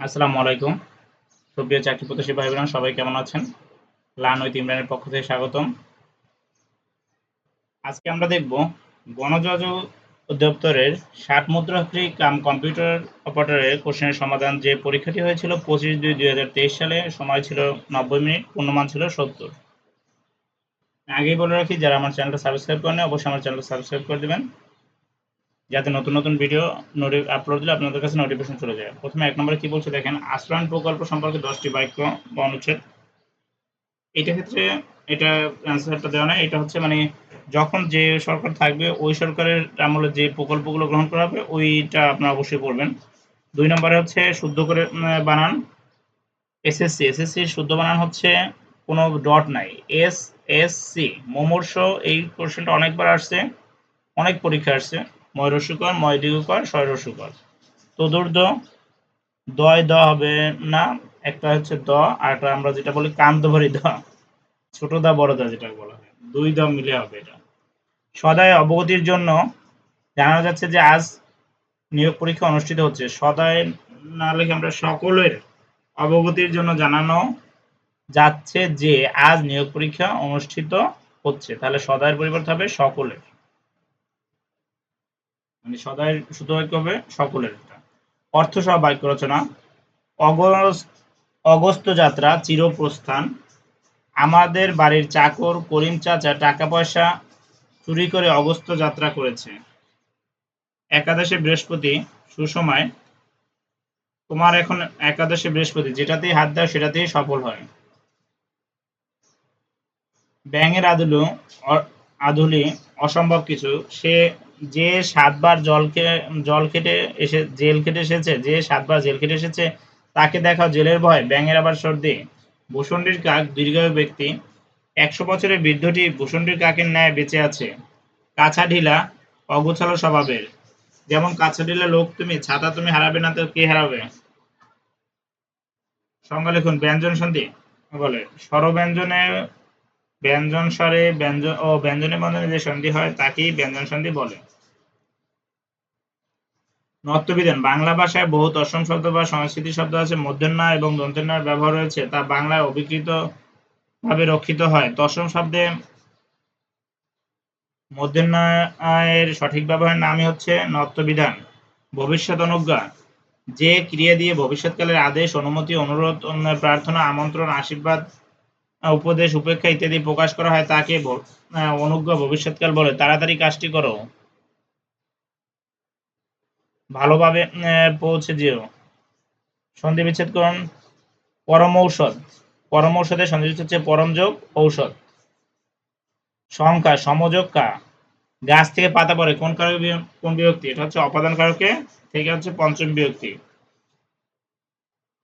আসসালামু আলাইকুম। সুপ্রিয় চাকরি প্রত্যাশী ভাই বোনেরা সবাই কেমন আছেন? লান উইথ ইমরানের পক্ষ থেকে স্বাগতম। আজকে আমরা দেখব গণযোগাযোগ অধিদপ্তরের ষাট মুদ্রাক্ষী কাম কম্পিউটার অপারেটরের কোশ্চেনের সমাধান। যে পরীক্ষাটি হয়েছিল পঁচিশ দুই দুই হাজার তেইশ সালে, সময় ছিল নব্বই মিনিট, পূর্ণমান ছিল সত্তর। আগেই বলে রাখি, যারা আমার চ্যানেলটা সাবস্ক্রাইব করেন অবশ্যই আমার চ্যানেলটা সাবস্ক্রাইব করে দেবেন। যাতে নতুন নতুন ভিডিও নোটি আপলোড দিলে আপনাদের কাছে নোটিফিকেশন চলে যায়। প্রথমে এক নম্বরে কি বলছে দেখেন আশ্রয়ণ প্রকল্প সম্পর্কে দশটি বাক্য অনুচ্ছেদ। এটা ক্ষেত্রে এটা অ্যান্সারটা দেওয়া নয় এটা হচ্ছে মানে যখন যে সরকার থাকবে, ওই সরকারের আমলে যে প্রকল্পগুলো গ্রহণ করা হবে, ওইটা আপনারা অবশ্যই পড়বেন। দুই নম্বরে হচ্ছে শুদ্ধ করে বানান। এসএসসি এসএসসি শুদ্ধ বানান হচ্ছে কোনো ডট নাই। এস এস সি মোমর্ষ, এই কোশ্চেনটা অনেকবার আসছে, অনেক পরীক্ষা আসছে। ময় রসুকর ময় দীর্ঘকর ছয় রসুকর চতুর্থ দয়, দ হবে না, একটা হচ্ছে দ, আর একটা আমরা যেটা বলি কান্তভরি দ। ছোট দা, বড় দা যেটা বলা হয়। দুই দ মিলে হবে এটা। সদায় অবগতির জন্য জানা যাচ্ছে যে আজ নিয়োগ পরীক্ষা অনুষ্ঠিত হচ্ছে। সদায় না লিখে আমরা সকলের অবগতির জন্য জানানো যাচ্ছে যে আজ নিয়োগ পরীক্ষা অনুষ্ঠিত হচ্ছে। তাহলে সদায়ের পরিবর্তে হবে সকলের। মানে সদায়ের শুদ্ধ বাক্য হবে সকলের এটা অর্থ সহ বাক্য রচনা অগস্ত যাত্রা, চিরপ্রস্থান। আমাদের বাড়ির চাকর করিম চাচা টাকা পয়সা চুরি করে অগস্ত যাত্রা করেছে। একাদশে বৃহস্পতি সুসময়, তোমার এখন একাদশে বৃহস্পতি, যেটাতেই হাত দাও সেটাতেই সফল হয়। ব্যাঙের আদুলু আদুলি, অসম্ভব কিছু, সে যে সাতবার জল জল খেটে এসে, জেল খেটে এসেছে, যে সাতবার জেল খেটে এসেছে, তাকে দেখাও জেলের ভয়, ব্যাঙের আবার সর্দি। ভূষণ্ডির কাক দীর্ঘায়ু ব্যক্তি। একশো বছরের বৃদ্ধটি ভূষণ্ডির কাকের ন্যায় বেঁচে আছে। কাছা ঢিলা অগোছালো স্বভাবের। যেমন কাছা ঢিলা লোক তুমি, ছাতা তুমি হারাবে না তো কে হারাবে? সংজ্ঞা লিখুন, ব্যঞ্জন সন্ধি। বলে স্বরব্যঞ্জনে ব্যঞ্জন স্বরে ব্যঞ্জন ও ব্যঞ্জনের বন্ধনে যে সন্ধি হয়, তাকেই ব্যঞ্জন সন্ধি বলে। নত্যবিধান বাংলা ভাষায় বহু তৎসম শব্দ বা সংস্কৃতি শব্দ আছে। মূর্ধন্য এবং দন্তের ব্যবহার রয়েছে। তা বাংলায় অবিকৃত ভাবে রক্ষিত হয়। তৎসম শব্দে মূর্ধন্যের সঠিক ব্যবহারের নামই হচ্ছে নত্যবিধান ভবিষ্যৎ অনুজ্ঞা। যে ক্রিয়া দিয়ে ভবিষ্যৎকালের আদেশ, অনুমতি, অনুরোধ, প্রার্থনা, আমন্ত্রণ, আশীর্বাদ উপদেশ, উপেক্ষা ইত্যাদি প্রকাশ করা হয়, তাকে অনুজ্ঞা ভবিষ্যৎকাল বলে। তাড়াতাড়ি কাজটি করো। ভালোভাবে পৌঁছে যেও। সন্ধি বিচ্ছেদ করুন। পরম ঔষধ। পরম ঔষধে সন্ধি বিচ্ছেদ হচ্ছে পরমযোগ ঔষধ। সংখ্যা, সমযোগ কা? গাছ থেকে পাতা পড়ে। কোন কারক কোন বিভক্তি? এটা হচ্ছে অপাদান কারকে, থেকে হচ্ছে পঞ্চম বিভক্তি।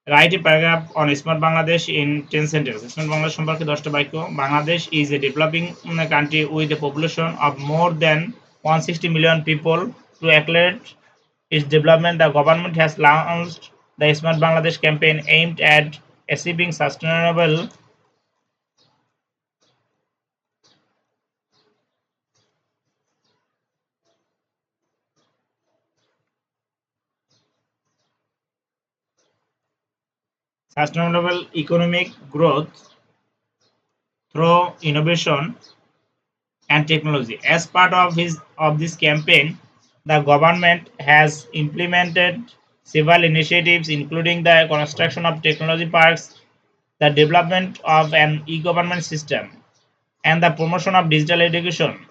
Write a paragraph on smart Bangladesh in ten sentence smart Bangladesh সম্পর্কে দশটা বাক্য Bangladesh is a developing country with a population of more than one sixty million people to accelerate its development the government has launched the smart bangladesh campaign aimed at achieving sustainable sustainable economic growth through innovation and technology. As part of his of this campaign, the government has implemented several initiatives, including the construction of technology parks, the development of an e-government system, and the promotion of digital education.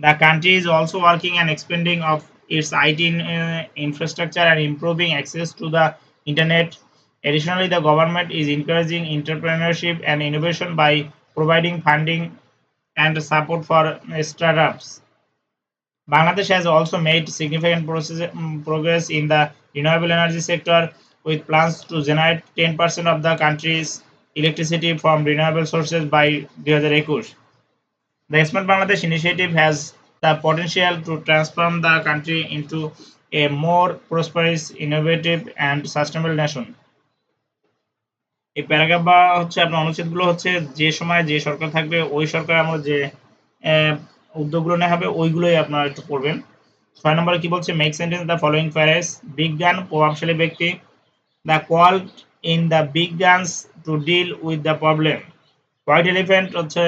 The country is also working and expanding of its IT uh, infrastructure and improving access to the internet. Additionally, the government is encouraging entrepreneurship and innovation by providing funding and support for startups. Bangladesh has also made significant process, um, progress in the renewable energy sector with plans to generate 10% of the country's electricity from renewable sources by 2021. The Smart Bangladesh initiative has the potential to transform the country into a more prosperous, innovative, and sustainable nation. এই paragraph বা হচ্ছে আপনার অনুচ্ছেদগুলো হচ্ছে যে সময় যে সরকার থাকবে ওই সরকার আমরা যে উদ্যোগগুলো নেওয়া হবে ওইগুলোই আপনারা একটু পড়বেন। ছয় নম্বরে কি বলছে? Make sentence the following phrases বিজ্ঞান প্রভাবশালী ব্যক্তি the called in the বিজ্ঞানস to deal with the problem white elephant হচ্ছে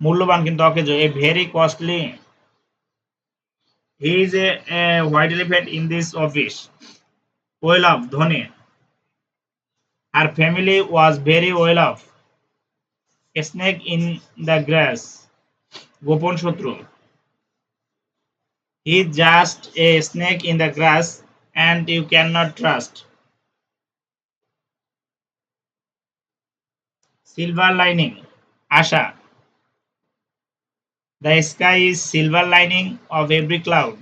মূল্যবান কিন্তু অকেজো a very costly he is a, a white elephant in this office well off dhoni her family was very well off a snake in the grass. Gopon shatru he is just a snake in the grass and you cannot trust. Silver lining. Asha. The sky is silver lining of every cloud.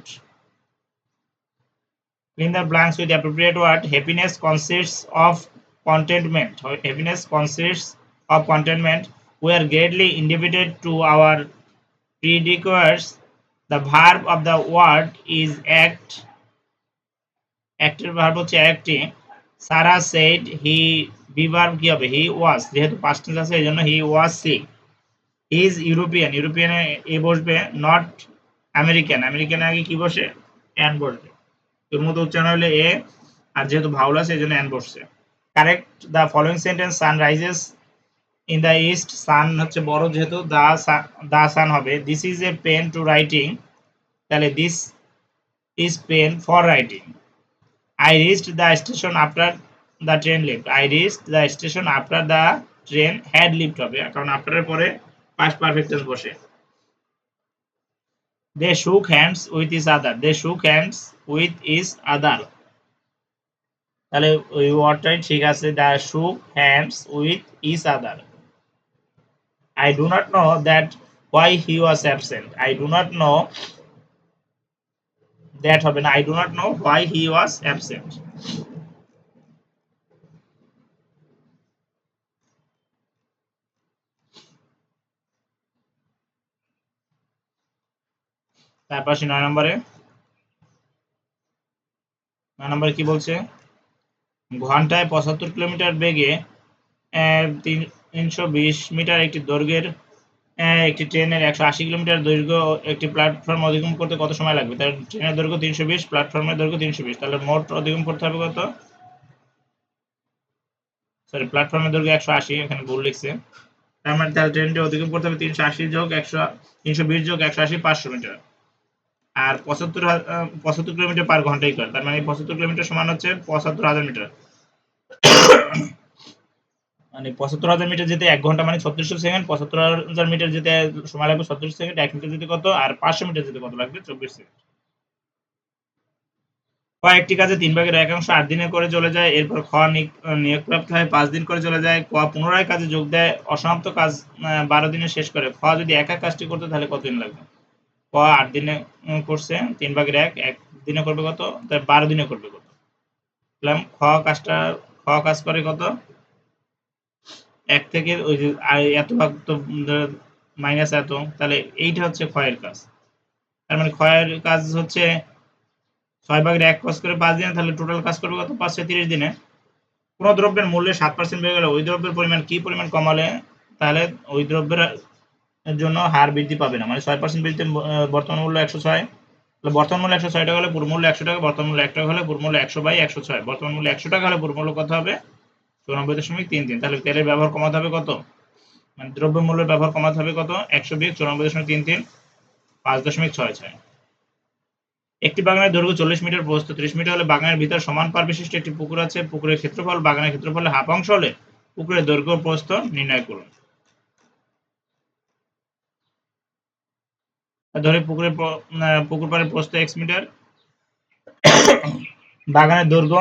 Fill the blanks with appropriate word. Happiness consists of contentment. Happiness consists of contentment. We are greatly indebted to our predecessors. The verb of the word is act. Acted verb হচ্ছে acting. Sarah said he বিভার্ব কি হবে হি ওয়াজ যেহেতু past tense আছে এই জন্য he was is European ইউরোপিয়ানে a বসবে নট আমেরিকান আমেরিকান আগে কি বসে? অ্যান বসবে। তোর মতো উচ্চারণ হলে এ আর যেহেতু ভাউল আছে এই জন্য অ্যান বসছে। Correct the following sentence sun rises in the east sun হচ্ছে বড় যেহেতু দা সান দা সান হবে। This is a pen to writing তাহলে this is pen for writing I reached the station after the train left I reached the station after the train had left হবে। কারণ আফটারের পরে past perfect tense বসে they shook hands with each other they shook hands with each other তাহলে ওই ওয়ার্ডটাই ঠিক আছে দা shook hands with each other I do not know that why he was absent I do not know that হবে না I do not know why he was absent তারপর আসি নয় নম্বরে। নয় নম্বরে কি বলছে? ঘন্টায় পঁচাত্তর কিলোমিটার বেগে তিনশো বিশ মিটার একটি দৈর্ঘ্যের একটি ট্রেনের একশো আশি কিলোমিটার দৈর্ঘ্য একটি প্ল্যাটফর্ম অধিগম করতে কত সময় লাগবে? তার ট্রেনের দৈর্ঘ্য তিনশো বিশ প্ল্যাটফর্মের দৈর্ঘ্য তিনশো বিশ। তাহলে মোট অধিগম করতে হবে কত? সরি প্ল্যাটফর্মের দৈর্ঘ্য একশো আশি, এখানে ভুল লিখছে। তার মানে তার ট্রেনটি অধিগম করতে হবে তিনশো আশি যোগ একশো, তিনশো বিশ যোগ একশো আশি, পাঁচশো মিটার। আর পঁচাত্তর পঁচাত্তর কিলোমিটার পার ঘন্টায় করে। তার মানে পঁচাত্তর কিলোমিটার সমান হচ্ছে পঁচাত্তর হাজার মিটার। মানে পঁচাত্তর হাজার মিটার যেতে এক ঘণ্টা মানে ছত্রিশশো সেকেন্ড, পঁচাত্তর হাজার মিটার যেতে সময় লাগবে ছত্রিশ সেকেন্ড, এক মিটার যেতে কত? আর পাঁচশো মিটার যেতে কত লাগবে? চব্বিশ সেকেন্ড। কয়েকটি কাজে তিন ভাগের একাংশ আট দিনে করে চলে যায়, এরপর খ নিয়োগপ্রাপ্ত হয়, পাঁচ দিন করে চলে যায়, ক পুনরায় কাজে যোগ দেয়, অসমাপ্ত কাজ বারো দিনে শেষ করে। খ যদি একা কাজটি করতে তাহলে কতদিন লাগবে? আট দিনে করছে, তিন ভাগের এক এক দিনে করবে কত? বারো দিনে করবে কত? খ কাজটা, খ কাজ করে কত? এক থেকে ওই যে এত ভাগ তো মাইনাস এত, তাহলে এইটা হচ্ছে ক্ষয়ের কাজ। তার মানে ক্ষয়ের কাজ হচ্ছে ছয় ভাগের এক কাজ করে পাঁচ দিনে, তাহলে টোটাল কাজ করবে কত? পাঁচশো তিরিশ দিনে। কোনো দ্রব্যের মূল্যে সাত পার্সেন্ট বেড়ে গেলে ওই দ্রব্যের পরিমাণ কি পরিমাণ কমালে, তাহলে ওই দ্রব্যের জন্য হার বৃদ্ধি পাবে না। মানে ছয় পার্সেন্ট বৃদ্ধি বর্তমান মূল্য একশো ছয়। বর্তমান মূল্য একশো ছয় টাকা হলে পুরমূল্য একশো টাকা, বর্তমান মূল্য এক টাকা হলে পুরমূল্য একশো বাই একশো ছয়। বর্তমান মূল্য একশো টাকা হলে পুরমূল্য কত হবে? চুরানব্বই দশমিক তিন তিন। তাহলে তেলের ব্যবহার কমাতে হবে কত? মানে দ্রব্য মূল্যের ব্যবহার কমাতে হবে কত? একশো বিশ চুরানব্বই দশমিক তিন তিন, পাঁচ দশমিক ছয় ছয়। একটি বাগানের দৈর্ঘ্য চল্লিশ মিটার, প্রস্থ ত্রিশ মিটার হলে বাগানের ভিতর সমান পার বিশিষ্ট একটি পুকুর আছে। পুকুরের ক্ষেত্রফল বাগানের ক্ষেত্রফলে হাফ অংশ হলে পুকুরের দৈর্ঘ্য প্রস্থ নির্ণয় করুন। ধরে পুকুরের পুকুর পাড়ের প্রস্থ এক্স মিটার। বাগানের দৈর্ঘ্য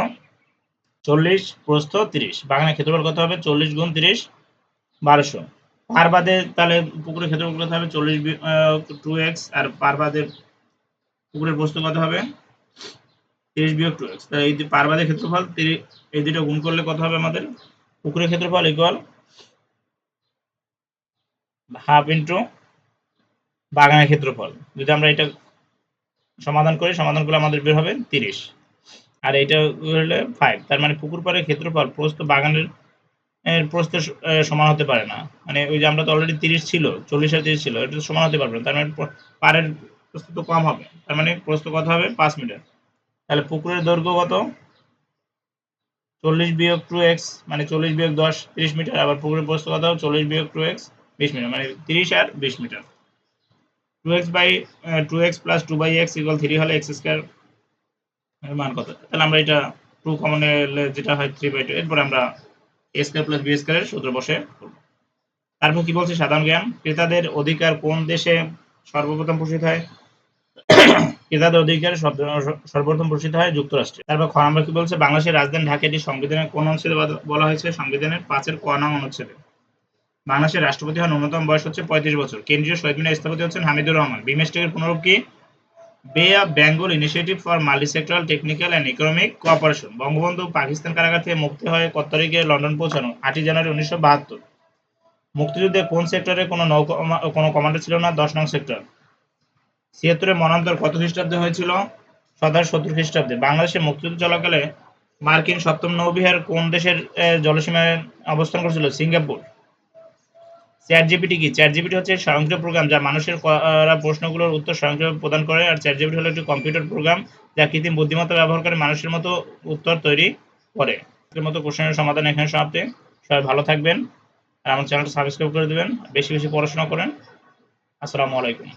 চল্লিশ প্রস্থ তিরিশ। বাগানের ক্ষেত্রফল কত হবে? চল্লিশ গুণ তিরিশ, বারোশো। পার বাদে তাহলে পুকুরের ক্ষেত্রফল কত হবে? চল্লিশ টু এক্স। আর পার বাদে পুকুরের প্রস্থ কত হবে? তিরিশ বিয়োগ টু এক্স। তাহলে এই পার বাদের ক্ষেত্রফল এই দুটো গুণ করলে কত হবে আমাদের? পুকুরের ক্ষেত্রফল ইকুয়াল হাফ ইন্টু বাগানের ক্ষেত্রফল। যদি আমরা এটা সমাধান করি সমাধান করলে আমাদের বের হবে তিরিশ। আর এটা হলে ফাইভ তার মানে পুকুর পাড়ের ক্ষেত্রফল প্রস্ত বাগানের প্রস্ত সমান হতে পারে না। মানে ওই যে আমরা তো অলরেডি তিরিশ ছিল, চল্লিশ আর তিরিশ ছিল, এটা সমান হতে পারবে না। তার মানে পাড়ের প্রস্থ তো কম হবে। তার মানে প্রস্থ কত হবে? পাঁচ মিটার। তাহলে পুকুরের দৈর্ঘ্য কত? চল্লিশ বিয়োগ টু এক্স মানে চল্লিশ বিয়োগ দশ, তিরিশ মিটার। আবার পুকুরের প্রস্থ কত? চল্লিশ বিয়োগ টু এক্স, বিশ মিটার। মানে তিরিশ আর বিশ metre. Two x by two x plus two by x equal three হলে এক্স স্কোয়ার মান কত? তাহলে আমরা এটা টু কমন যেটা হয় থ্রি বাই টু এরপর আমরা এ স্কোয়ার প্লাস বি স্কোয়ারের সূত্র বসে। তারপর কি বলছে সাধারণ জ্ঞান? ক্রেতাদের অধিকার কোন দেশে সর্বপ্রথম পোষিত হয়? ক্রেতাদের অধিকার সর্বপ্রথম পোষিত হয় যুক্তরাষ্ট্রে। তারপর খ নম্বর কি বলছে? বাংলাদেশের রাজধানী ঢাকা এটি সংবিধানের কোন অনুচ্ছেদে বলা হয়েছে? সংবিধানের পাঁচের ক নং অনুচ্ছেদে। বাংলাদেশের রাষ্ট্রপতি হওয়ার ন্যূনতম বয়স হচ্ছে পঁয়ত্রিশ বছর। কেন্দ্রীয় শহীদ মিনার স্থপতি হচ্ছেন হামিদুর রহমান। বিমেস্টেকের পুনরূপ কি? Bay of Bengal initiative for multi sectoral technical and economic cooperation. Bangabandhu Pakistan কারাগার থেকে মুক্তি হয়ে কত তারিখে লন্ডন পৌঁছানো? আটই জানুয়ারি উনিশশো বাহাত্তর। মুক্তিযুদ্ধে কোন সেক্টরে কোনো নৌ কোনো কমান্ডার ছিল না? দশ নং সেক্টর। ছিয়াত্তরের মনান্তর কত খ্রিস্টাব্দে হয়েছিল? সদার সত্তর খ্রিস্টাব্দে। বাংলাদেশের মুক্তিযুদ্ধ চলাকালে মার্কিন সপ্তম নৌবিহার কোন দেশের জলসীমায় অবস্থান করেছিল? সিঙ্গাপুর। চ্যাট জিপিটি কি? চ্যাট জিপিটি হচ্ছে স্বয়ংক্রিয় প্রোগ্রাম যা মানুষের করা প্রশ্নগুলোর উত্তর স্বয়ংক্রিয়ভাবে প্রদান করে, আর চ্যাট জিপিটি হলো একটি কম্পিউটার প্রোগ্রাম যা কৃত্রিম বুদ্ধিমত্তা ব্যবহার করে মানুষের মতো উত্তর তৈরি করে। এর মতো কোশ্চেনের সমাধান এখানে সমাপ্তি। সবাই ভালো থাকবেন, আর আমার চ্যানেলটা সাবস্ক্রাইব করে দেবেন বেশি বেশি পড়াশোনা করেন। আসসালামু আলাইকুম।